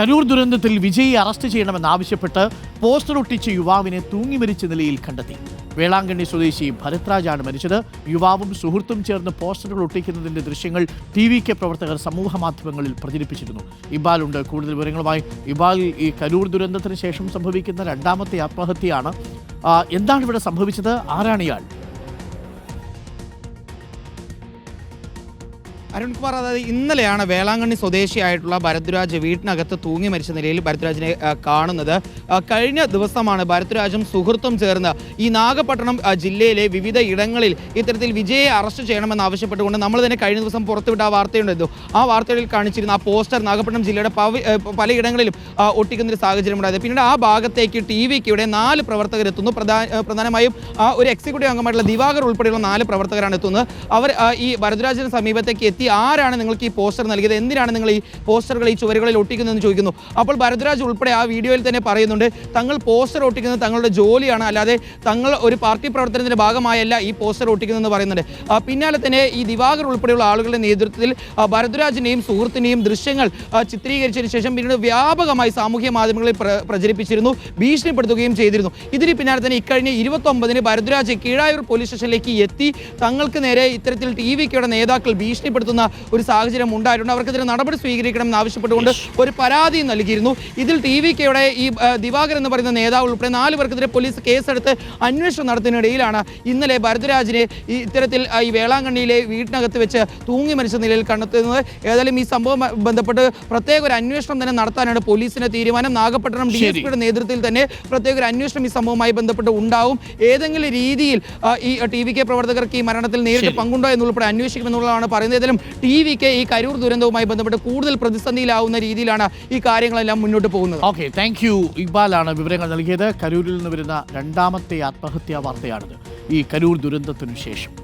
കരൂർ ദുരന്തത്തിൽ വിജയി അറസ്റ്റ് ചെയ്യണമെന്നാവശ്യപ്പെട്ട് പോസ്റ്റർ ഒട്ടിച്ച യുവാവിനെ തൂങ്ങി മരിച്ച നിലയിൽ കണ്ടെത്തി. വേളാങ്കണ്ണി സ്വദേശി ഭരത്രാജാണ് മരിച്ചത്. യുവാവും സുഹൃത്തും ചേർന്ന് പോസ്റ്ററുകൾ ഒട്ടിക്കുന്നതിന്റെ ദൃശ്യങ്ങൾ ടി വി കെ പ്രവർത്തകർ സമൂഹ മാധ്യമങ്ങളിൽ പ്രചരിപ്പിച്ചിരുന്നു. ഇബാലുണ്ട് കൂടുതൽ വിവരങ്ങളുമായി ഇബാൽ ഈ കരൂർ ദുരന്തത്തിന് ശേഷം സംഭവിക്കുന്ന രണ്ടാമത്തെ ആത്മഹത്യയാണ്. എന്താണ് ഇവിടെ സംഭവിച്ചത്? ആരാണ് ഇയാൾ? അരുൺകുമാർ അതായത് ഇന്നലെയാണ് വേളാങ്കണ്ണി സ്വദേശിയായിട്ടുള്ള ഭരദ്രാജ് വീട്ടിനകത്ത് തൂങ്ങി മരിച്ച നിലയിൽ ഭരദ്രാജിനെ കാണുന്നത്. കഴിഞ്ഞ ദിവസമാണ് ഭരദ്രാജും സുഹൃത്തും ചേർന്ന് ഈ നാഗപട്ടണം ജില്ലയിലെ വിവിധ ഇടങ്ങളിൽ ഇത്തരത്തിൽ വിജയെ അറസ്റ്റ് ചെയ്യണമെന്ന് ആവശ്യപ്പെട്ടുകൊണ്ട് നമ്മൾ തന്നെ കഴിഞ്ഞ ദിവസം പുറത്തുവിട്ട ആ വാർത്തയുണ്ടായിരുന്നു. ആ വാർത്തകളിൽ കാണിച്ചിരുന്ന ആ പോസ്റ്റർ നാഗപട്ടണം ജില്ലയുടെ പലയിടങ്ങളിലും ഒട്ടിക്കുന്ന ഒരു സാഹചര്യം ഉണ്ടായത് പിന്നീട് ആ ഭാഗത്തേക്ക് ടി വിക്ക് ഇവിടെ നാല് പ്രവർത്തകർ എത്തുന്നു പ്രധാ- പ്രധാനമായും ഒരു എക്സിക്യൂട്ടീവ് അംഗമായിട്ടുള്ള ദിവാകർ ഉൾപ്പെടെയുള്ള നാല് പ്രവർത്തകരാണ് എത്തുന്നത്. അവർ ഈ ഭരദ്രാജിന് സമീപത്തേക്ക് എത്തി ആരാണ് നിങ്ങൾക്ക് ഈ പോസ്റ്റർ നൽകിയത്? എന്തിനാണ് നിങ്ങൾ ഈ പോസ്റ്ററുകൾ ഈ ചുവരുകളിൽ ഒട്ടിക്കുന്നതെന്ന് ചോദിക്കുന്നു. അപ്പോൾ ഭരദ്രാജ് ഉൾപ്പെടെ ആ വീഡിയോയിൽ തന്നെ പറയുന്നുണ്ട് തങ്ങൾ പോസ്റ്റർ ഒട്ടിക്കുന്നത് തങ്ങളുടെ ജോലിയാണ് അല്ലാതെ തങ്ങൾ ഒരു പാർട്ടി പ്രവർത്തനത്തിന്റെ ഭാഗമായല്ല ഈ പോസ്റ്റർ ഒട്ടിക്കുന്നതെന്ന് പറയുന്നുണ്ട്. പിന്നാലെ തന്നെ ഈ ദിവാകർ ഉൾപ്പെടെയുള്ള ആളുകളുടെ നേതൃത്വത്തിൽ ഭരദ്രാജിനെയും സുഹൃത്തിനെയും ദൃശ്യങ്ങൾ ചിത്രീകരിച്ചതിന് ശേഷം പിന്നീട് വ്യാപകമായി സാമൂഹ്യ മാധ്യമങ്ങളിൽ പ്രചരിപ്പിച്ചിരുന്നു ഭീഷണിപ്പെടുത്തുകയും ചെയ്തിരുന്നു. ഇതിന് പിന്നാലെ തന്നെ ഇക്കഴിഞ്ഞ ഇരുപത്തൊമ്പതിന് ഭരദ്രാജ് കീഴായൂർ പോലീസ് സ്റ്റേഷനിലേക്ക് എത്തി തങ്ങൾക്ക് നേരെ ഇത്തരത്തിൽ ടി വിക്കയുടെ നേതാക്കൾ ഭീഷണിപ്പെടുത്തുന്ന ഒരു സാഹചര്യം ഉണ്ടായിട്ടുണ്ട്. അവർക്കെതിരെ നടപടി സ്വീകരിക്കണമെന്ന് ആവശ്യപ്പെട്ടുകൊണ്ട് ഒരു പരാതി നൽകിയിരുന്നു. ഇതിൽ ടി വി കെയുടെ ഈ ദിവാകർ എന്ന് പറയുന്ന നേതാവ് ഉൾപ്പെടെ നാല് പേർക്കെതിരെ പോലീസ് കേസെടുത്ത് അന്വേഷണം നടത്തുന്നതിനിടയിലാണ് ഇന്നലെ ഭരതരാജിനെ ഇത്തരത്തിൽ ഈ വേളാങ്കണ്ണിയിലെ വീട്ടിനകത്ത് വെച്ച് തൂങ്ങി മരിച്ച നിലയിൽ കണ്ടെത്തുന്നത്. ഏതായാലും ഈ സംഭവം ബന്ധപ്പെട്ട് പ്രത്യേക ഒരു അന്വേഷണം തന്നെ നടത്താനാണ് പോലീസിന്റെ തീരുമാനം. നാഗപട്ടണം ഡി എസ് പിയുടെ നേതൃത്വത്തിൽ തന്നെ പ്രത്യേക ഒരു അന്വേഷണം ഈ സംഭവവുമായി ബന്ധപ്പെട്ട് ഉണ്ടാവും. ഏതെങ്കിലും രീതിയിൽ ഈ ടി വി കെ പ്രവർത്തകർക്ക് ഈ മരണത്തിൽ നേരിട്ട്. പങ്കുണ്ടോ എന്നുൾപ്പെടെ അന്വേഷിക്കുമെന്നുള്ളതാണ് പറയുന്നത്. ഏതായാലും ടി വിക്ക് ഈ കരൂർ ദുരന്തവുമായി ബന്ധപ്പെട്ട് കൂടുതൽ പ്രതിസന്ധിയിലാവുന്ന രീതിയിലാണ് ഈ കാര്യങ്ങളെല്ലാം മുന്നോട്ട് പോകുന്നത്. ഓക്കെ താങ്ക് യു ഇക്ബാലാണ് വിവരങ്ങൾ നൽകിയത്. കരൂരിൽ നിന്ന് വരുന്ന രണ്ടാമത്തെ ആത്മഹത്യാ വാർത്തയാണിത്. ഈ കരൂർ ദുരന്തത്തിനു ശേഷം.